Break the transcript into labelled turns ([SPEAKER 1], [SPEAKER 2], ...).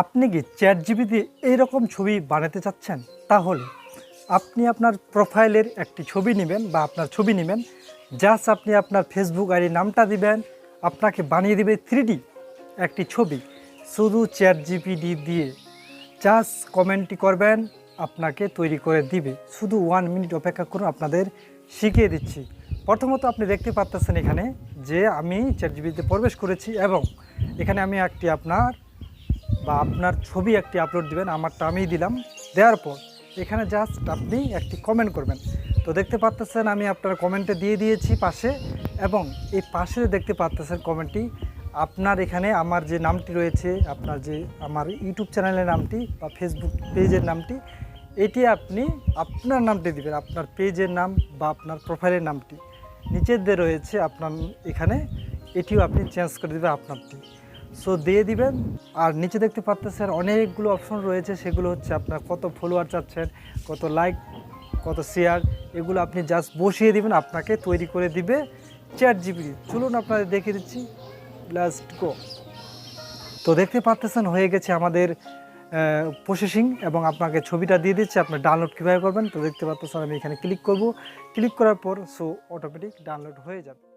[SPEAKER 1] আপনি কি চ্যাট জিবিতে এইরকম ছবি বানাতে চাচ্ছেন? তাহলে আপনি আপনার প্রোফাইলের একটি ছবি নেবেন বা আপনার ছবি নেবেন, জাস্ট আপনি আপনার ফেসবুক আইডি নামটা দিবেন, আপনাকে বানিয়ে দেবে থ্রিডি একটি ছবি। শুধু চ্যাট জিপিডি দিয়ে জাস্ট কমেন্টটি করবেন, আপনাকে তৈরি করে দিবে। শুধু ওয়ান মিনিট অপেক্ষা করুন, আপনাদের শিখিয়ে দিচ্ছি। প্রথমত আপনি দেখতে পাচ্ছেন এখানে যে আমি চ্যাট জিপিতে প্রবেশ করেছি এবং এখানে আমি একটি আপনার বা আপনার ছবি একটি আপলোড দিবেন, আমারটা আমিই দিলাম। দেওয়ার পর এখানে জাস্ট আপনি একটি কমেন্ট করবেন। তো দেখতে পাচ্তেছেন আমি আপনার কমেন্টে দিয়ে দিয়েছি পাশে এবং এই পাশে দেখতে পাচ্তেছেন কমেন্টটি আপনার এখানে আমার যে নামটি রয়েছে, আপনার যে আমার ইউটিউব চ্যানেলের নামটি বা ফেসবুক পেজের নামটি, এটি আপনি আপনার নামটি দিবেন, আপনার পেজের নাম বা আপনার প্রোফাইলের নামটি। নিচের দিয়ে রয়েছে আপনার এখানে, এটিও আপনি চেঞ্জ করে দেবেন আপনারটি। সো দিয়ে দিবেন। আর নিচে দেখতে পাচ্ছেন অনেকগুলো অপশন রয়েছে। সেগুলো হচ্ছে আপনার কত ফলোয়ার চাচ্ছেন, কত লাইক কত শেয়ার এগুলো আপনি জাস্ট বসিয়ে দিবেন, আপনাকে তৈরি করে দিবে চ্যাট জিবি চলুন আপনাদের দেখিয়ে দিচ্ছি। লাস্ট গো তো দেখতে পাচ্ছেন হয়ে গেছে আমাদের প্রসেসিং এবং আপনাকে ছবিটা দিয়ে দিচ্ছে। আপনার ডাউনলোড কীভাবে করবেন? তো দেখতে পাচ্ছেন আমি এখানে ক্লিক করব। ক্লিক করার পর সো অটোমেটিক ডাউনলোড হয়ে যাবে।